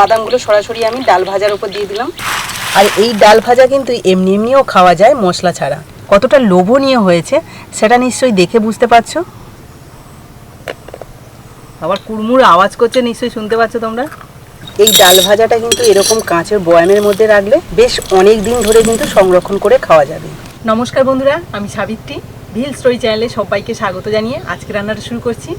বাদামগুলো সরাসরি আমি ডাল ভাজার উপর দিয়ে দিলাম। আর এই ডাল ভাজা কিন্তু এমনি এমনিও খাওয়া যায় মশলা ছাড়া। কতটা লোভনীয় হয়েছে সেটা নিশ্চয়ই দেখে বুঝতে পারছ? আবার কুড়মুড় আওয়াজ করছে নিশ্চয়ই শুনতে পাচ্ছ তোমরা? এই ডাল ভাজাটা কিন্তু এরকম কাঁচের বয়ামের মধ্যে রাখলে বেশ অনেক দিন ধরে কিন্তু সংরক্ষণ করে খাওয়া যাবে। নমস্কার বন্ধুরা আমি সাবিত্রী ভিল স্টোরি চ্যানেলে সবাইকে স্বাগত জানিয়ে আজকে রান্নাটা শুরু করছি।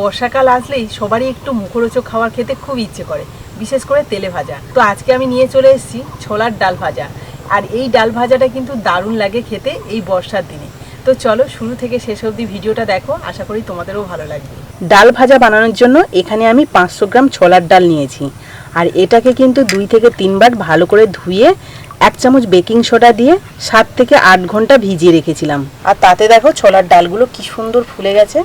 বর্ষাকাল আসলেই সবারই একটু মুখরোচক খাবার খেতে খুব ইচ্ছে করে, বিশেষ করে তেলে ভাজা। তো আজকে আমি নিয়ে চলে এসেছি ছোলার ডাল ভাজা। আর এই ডাল ভাজাটা কিন্তু দারুণ লাগে খেতে এই বর্ষার দিনে। তো চলো শুরু থেকে শেষ অবধি ভিডিওটা দেখো, আশা করি তোমাদেরও ভালো লাগবে। ডাল ভাজা বানানোর জন্য এখানে আমি পাঁচশো গ্রাম ছোলার ডাল নিয়েছি। আর এটাকে কিন্তু দুই থেকে তিনবার ভালো করে ধুয়ে এক চামচ বেকিং সোডা দিয়ে সাত থেকে আট ঘণ্টা ভিজিয়ে রেখেছিলাম। আর তাতে দেখো ছোলার ডালগুলো কি সুন্দর ফুলে গেছে।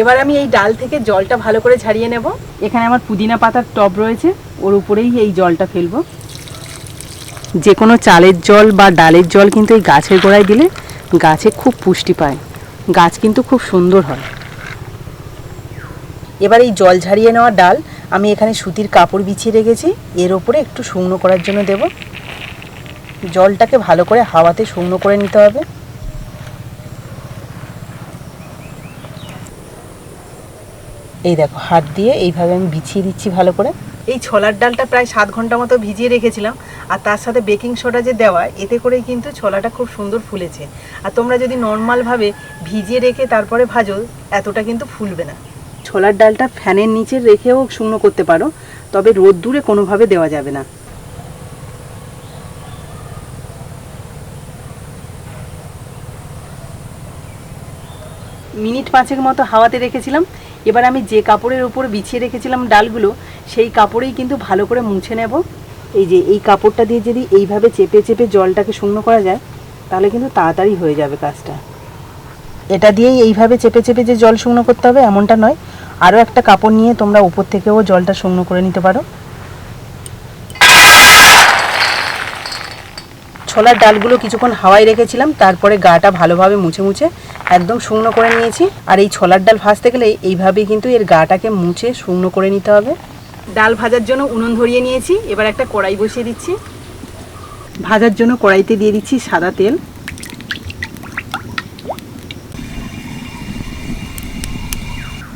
এবার আমি এই ডাল থেকে জলটা ভালো করে ছাড়িয়ে নেব। এখানে আমার পুদিনা পাতার টব রয়েছে, ওর উপরেই এই জলটা ফেলব। যে কোনো চালের জল বা ডালের জল কিন্তু এই গাছের গোড়ায় দিলে গাছে খুব পুষ্টি পায়। গাছ কিন্তু খুব সুন্দর হয়। এবার এই জল ঝারিয়ে নেওয়া ডাল আমি এখানে সুতির কাপড় বিছিয়ে রেখেছি, এর ওপরে একটু শুকনো করার জন্য দেব। জলটাকে ভালো করে হাওয়াতে শুকনো করে নিতে হবে। এই দেখো হাত দিয়ে এইভাবে আমি বিছিয়ে দিচ্ছি ভালো করে। এই ছোলার ডালটা প্রায় সাত ঘণ্টা মতো ভিজিয়ে রেখেছিলাম আর তার সাথে বেকিং সোডা যে দেওয়া এতে করেই কিন্তু ছোলাটা খুব সুন্দর ফুলেছে। আর তোমরা যদি নর্মালভাবে ভিজিয়ে রেখে তারপরে ভাজো এতটা কিন্তু ফুলবে না। ছোলার ডালটা ফ্যানের নিচে রেখেও শুকনো করতে পারো তবে রোদ দূরে কোনোভাবে দেওয়া যাবে না। মিনিট পাঁচেক মতো হাওয়াতে রেখেছিলাম এবার আমি যে কাপড়ের উপর বিছিয়ে রেখেছিলাম ডালগুলো, সেই কাপড়েই কিন্তু ভালো করে মুছে নেব। এই যে, এই কাপড়টা দিয়ে যদি এইভাবে চেপে চেপে জলটাকে শুকনো করা যায়, তাহলে কিন্তু তাড়াতাড়ি হয়ে যাবে কাজটা। এটা দিয়েই এইভাবে চেপে চেপে যে জল শুকনো করতে হবে, এমনটা নয়। আরও একটা কাপড় নিয়ে তোমরা উপর থেকেও জলটা শুকনো করে নিতে পারো। ছোলার ডালগুলো কিছুক্ষণ হাওয়ায় রেখেছিলাম, তারপরে গাটা ভালোভাবে মুছে মুছে একদম শুকনো করে নিয়েছি। আর এই ছোলার ডাল ভাজতে গেলে এইভাবেই কিন্তু এর গাটাকে মুছে শুকনো করে নিতে হবে। ডাল ভাজার জন্য উনুন ধরিয়ে নিয়েছি, এবার একটা কড়াই বসিয়ে দিচ্ছি। ভাজার জন্য কড়াইতে দিয়ে দিচ্ছি সাদা তেল।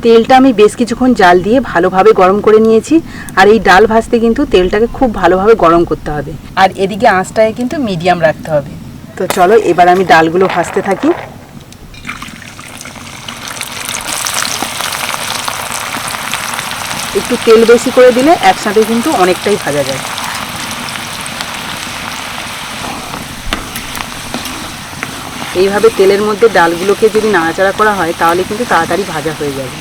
তেলটা আমি বেশ কিছুক্ষণ জাল দিয়ে ভালোভাবে গরম করে নিয়েছি। আর এই ডাল ভাজতে কিন্তু তেলটাকে খুব ভালোভাবে গরম করতে হবে। আর এদিকে আঁচটাকে কিন্তু মিডিয়াম রাখতে হবে। তো চলো, এবার আমি ডালগুলো ভাজতে থাকি। একটু তেল বেশি করে দিলে একসাথে কিন্তু অনেকটাই ভাজা যায়। এইভাবে তেলের মধ্যে ডালগুলোকে যদি নাড়াচাড়া করা হয়, তাহলে কিন্তু তাড়াতাড়ি ভাজা হয়ে যাবে।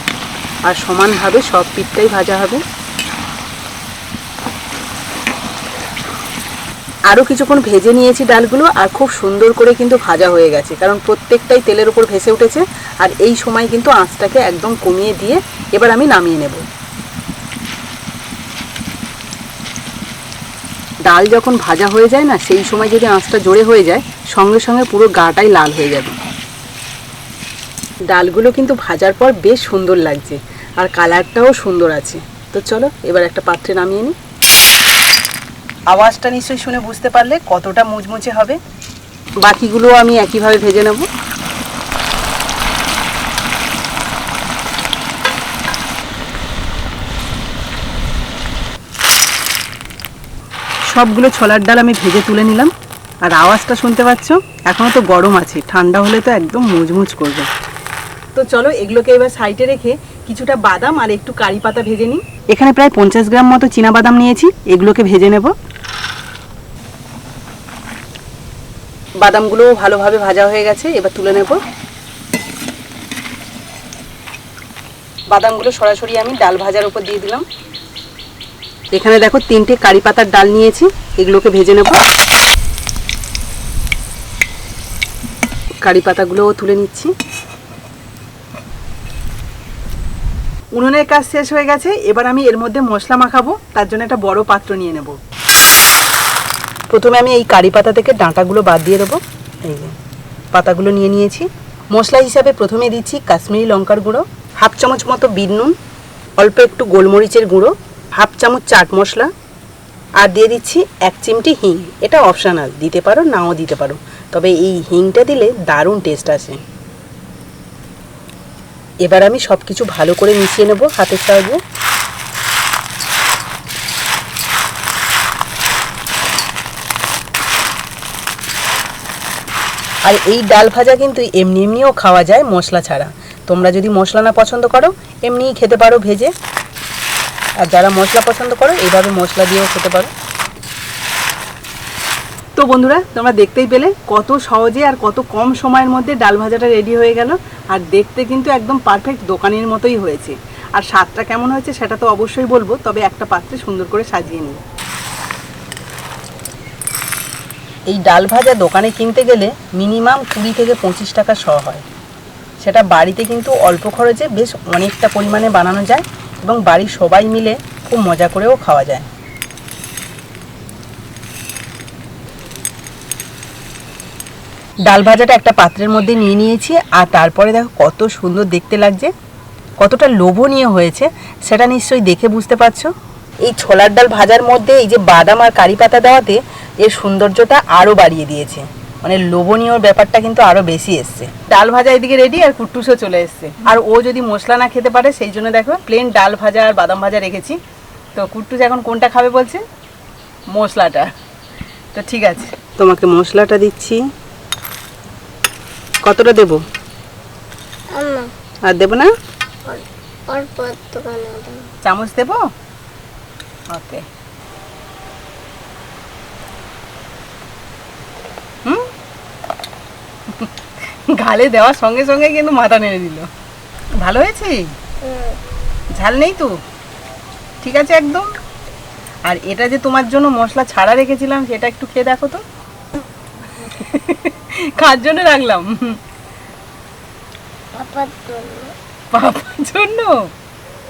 আর সমানভাবে সব পিঠটাই ভাজা হবে। আরও কিছুক্ষণ ভেজে নিয়েছি ডালগুলো, আর খুব সুন্দর করে কিন্তু ভাজা হয়ে গেছে, কারণ প্রত্যেকটাই তেলের উপর ভেসে উঠেছে, আর এই সময় কিন্তু আঁচটাকে একদম কমিয়ে দিয়ে এবার আমি নামিয়ে নেব। ডাল যখন ভাজা হয়ে যায় না, সেই সময় যদি আঁচটা জোরে হয়ে যায়, সঙ্গে সঙ্গে পুরো গাটাই লাল হয়ে যাবে। ডালগুলো কিন্তু ভাজার পর বেশ সুন্দর লাগছে আর কালারটাও সুন্দর আছে। তো চলো এবার একটা পাত্রে নামিয়ে নিই। আওয়াজটা নিশ্চয়ই শুনে বুঝতে পারলে কতটা মুচমুচে হবে। বাকিগুলো আমি একইভাবে ভেজে নেব। সবগুলো ছোলার ডাল আমি ভেজে তুলে নিলাম। আর আওয়াজটা শুনতে পাচ্ছ? এখনও তো গরম আছে ঠান্ডা হলে তো একদম মুচমুচ করবে। তো চলো এগুলোকে এবার সাইডে রেখে কিছুটা বাদাম আর একটু কারি পাতা ভেজে নিই। এখানে প্রায় পঞ্চাশ গ্রাম মতো চীনা বাদাম নিয়েছি এগুলোকে ভেজে নেব। বাদামগুলোও ভালোভাবে ভাজা হয়ে গেছে এবার তুলে নেব। বাদামগুলো সরাসরি আমি ডাল ভাজার উপর দিয়ে দিলাম। এখানে দেখো তিনটে কারি পাতার ডাল নিয়েছি এগুলোকে ভেজে নেব। কারি পাতাগুলোও তুলে নিচ্ছি। উনুনের কাজ শেষ হয়ে গেছে, এবার আমি এর মধ্যে মশলা মাখাবো, তার জন্য একটা বড় পাত্র নিয়ে নেব। প্রথমে আমি এই কারি পাতা থেকে ডাঁটাগুলো বাদ দিয়ে দেবো। এই যে, পাতাগুলো নিয়ে নিয়েছি। মশলা হিসাবে প্রথমে দিচ্ছি কাশ্মীরি লঙ্কার গুঁড়ো, হাফ চামচ মতো বিট নুন, অল্প একটু গোলমরিচের গুঁড়ো, হাফ চামচ চাট মশলা, আর দিয়ে দিচ্ছি এক চিমটি হিং। এটা অপশানাল, দিতে পারো, নাও দিতে পারো। তবে এই হিংটা দিলে দারুণ টেস্ট আসে। এবার আমি সব কিছু ভালো করে মিশিয়ে নেব হাতের সাহায্যে আর এই ডাল ভাজা কিন্তু এমনি এমনিও খাওয়া যায় মশলা ছাড়া। তোমরা যদি মশলা না পছন্দ করো, এমনিই খেতে পারো ভেজে। আর যারা মশলা পছন্দ করো, এইভাবে মশলা দিয়েও খেতে পারো। তো বন্ধুরা, তোমরা দেখতেই পেলে কত সহজে আর কত কম সময়ের মধ্যে ডাল ভাজাটা রেডি হয়ে গেল। আর দেখতে কিন্তু একদম পারফেক্ট দোকানের মতোই হয়েছে। আর স্বাদটা কেমন হয়েছে সেটা তো অবশ্যই বলব, তবে একটা পাত্রে সুন্দর করে সাজিয়ে নিই। এই ডাল ভাজা দোকানে কিনতে গেলে মিনিমাম কুড়ি থেকে পঁচিশ টাকা শ হয়। সেটা বাড়িতে কিন্তু অল্প খরচে বেশ অনেকটা পরিমাণে বানানো যায় এবং বাড়ির সবাই মিলে খুব মজা করেও খাওয়া যায়। ডাল ভাজাটা একটা পাত্রের মধ্যে নিয়ে নিয়েছি, আর তারপরে দেখো কত সুন্দর দেখতে লাগছে, কতটা লোভনীয় হয়েছে, সেটা নিশ্চয়ই দেখে বুঝতে পারছ। এই ছোলার ডাল ভাজার মধ্যে এই যে বাদাম আর কারি পাতা দেওয়াতে এর সৌন্দর্যটা আরও বাড়িয়ে দিয়েছে মানে লোভনীয় ব্যাপারটা কিন্তু আরও বেশি এসছে। ডাল ভাজা এদিকে রেডি আর কুট্টুসও চলে এসছে। আর ও যদি মশলা না খেতে পারে, সেই জন্য দেখো প্লেন ডাল ভাজা আর বাদাম ভাজা রেখেছি। তো কুট্টুস এখন কোনটা খাবে বলছে? মশলাটা। তো ঠিক আছে। তোমাকে মশলাটা দিচ্ছি। কতটা দেব? আম্মা আর দেব না? চামচ দেব? ওকে। হুম? গালে দেওয়ার সঙ্গে সঙ্গে কিন্তু মাথা নেড়ে দিল। ভালো হয়েছে? ঝাল নেই তো? ঠিক আছে একদম? আর এটা যে তোমার জন্য মশলা ছাড়া রেখেছিলাম সেটা একটু খেয়ে দেখো তো। কার জন্য রাখলাম? পাপার জন্য। পাপার জন্য?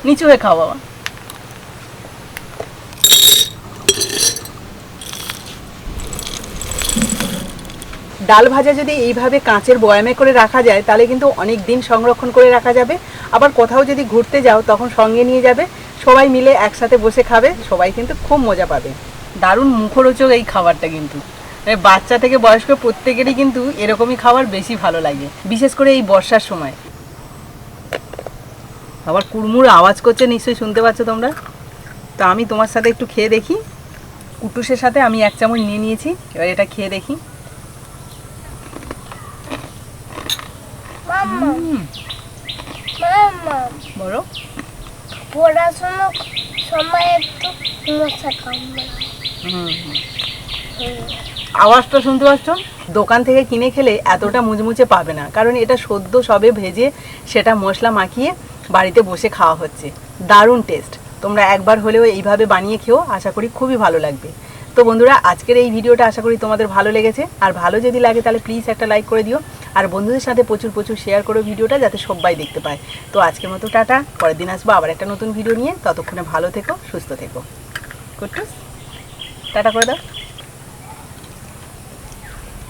নিচু হয়ে খাও বাবা। ডাল ভাজা যদি এইভাবে কাঁচের বয়ামে করে রাখা যায় তাহলে কিন্তু অনেক দিন সংরক্ষণ করে রাখা যাবে। আবার কোথাও যদি ঘুরতে যাও তখন সঙ্গে নিয়ে যাবে। সবাই মিলে একসাথে বসে খাবে। সবাই কিন্তু খুব মজা পাবে। দারুণ মুখরোচক এই খাবারটা কিন্তু। বাচ্চা থেকে বয়স্ক প্রত্যেকেরই কিন্তু এরকমই খাবার বেশি ভালো লাগে বিশেষ করে এই বর্ষার সময়। আবার কুড়মুড় আওয়াজ করছে নিশ্চয়ই শুনতে পাচ্ছ তোমরা? তো আমি তোমার সাথে একটু খেয়ে দেখি। কুটুসের সাথে আমি এক চামচ নিয়ে নিয়েছি এবার এটা খেয়ে দেখি। বড় পড়াশোনার সময় একটু কামড়ে হুম। আওয়াজটা শুনতে পাচ্ছ? দোকান থেকে কিনে খেলে এতটা মুচমুচে পাবে না। কারণ এটা সদ্য সবে ভেজে সেটা মশলা মাখিয়ে বাড়িতে বসে খাওয়া হচ্ছে। দারুণ টেস্ট তোমরা একবার হলেও এইভাবে বানিয়ে খেও, আশা করি খুবই ভালো লাগবে। তো বন্ধুরা, আজকের এই ভিডিওটা আশা করি তোমাদের ভালো লেগেছে। আর ভালো যদি লাগে তাহলে প্লিজ একটা লাইক করে দিও। আর বন্ধুদের সাথে প্রচুর প্রচুর শেয়ার করো ভিডিওটা যাতে সবাই দেখতে পায়। তো আজকের মতো টাটা। পরের দিন আসব আবার একটা নতুন ভিডিও নিয়ে। ততক্ষণে ভালো থেকো, সুস্থ থেকো। কুট্টুস টাটা করে দাও।